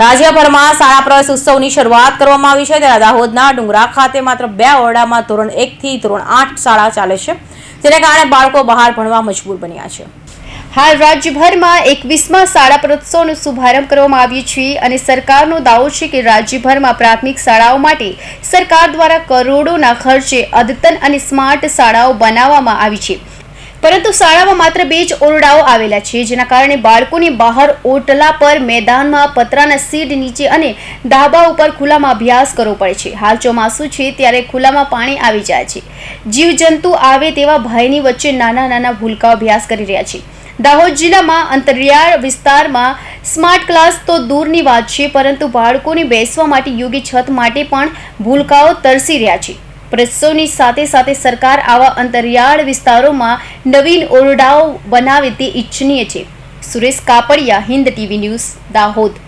રાજ્યભરમાં શાળા પ્રવેશ ઉત્સવની શરૂઆત કરવામાં આવી છે. ત્યારે દાહોદના ડુંગરા ખાતે માત્ર બે ઓરડામાં ધોરણ એકથી ધોરણ આઠ શાળા ચાલે છે, જેને કારણે બાળકો બહાર ભણવા મજબૂર બન્યા છે. હાલ રાજ્યભરમાં એકવીસમાં શાળા પ્રત્સવનો શુભારંભ કરવામાં આવ્યો છે અને સરકારનો દાવો છે કે રાજ્યભરમાં પ્રાથમિક શાળાઓ માટે સરકાર દ્વારા કરોડોના ખર્ચે અદ્યતન અને સ્માર્ટ શાળાઓ બનાવવામાં આવી છે. પરંતુ શાળામાં માત્ર બે જ ઓરડાઓ આવેલા છે, જેના કારણે બાળકોને બહાર ઓટલા પર મેદાનમાં પતરાના સીડ નીચે અને ધાબા ઉપર ખુલ્લામાં અભ્યાસ કરવો પડે છે. હાલ ચોમાસું છે, ત્યારે ખુલ્લામાં પાણી આવી જાય છે. જીવજંતુ આવે તેવા ભયની વચ્ચે નાના નાના ભૂલકાઓ અભ્યાસ કરી રહ્યા છે. દાહોદ જિલ્લામાં અંતરિયાળ વિસ્તારમાં સ્માર્ટ ક્લાસ તો દૂરની વાત છે, પરંતુ બાળકોને બેસવા માટે યોગ્ય છત માટે પણ ભૂલકાઓ તરસી રહ્યા છે. પ્રત્સવની સાથે સાથે સરકાર આવા અંતરિયાળ વિસ્તારોમાં નવીન ઓરડાઓ બનાવે તે ઇચ્છનીય છે. Suresh Kapadia, Hind TV news, Dahod.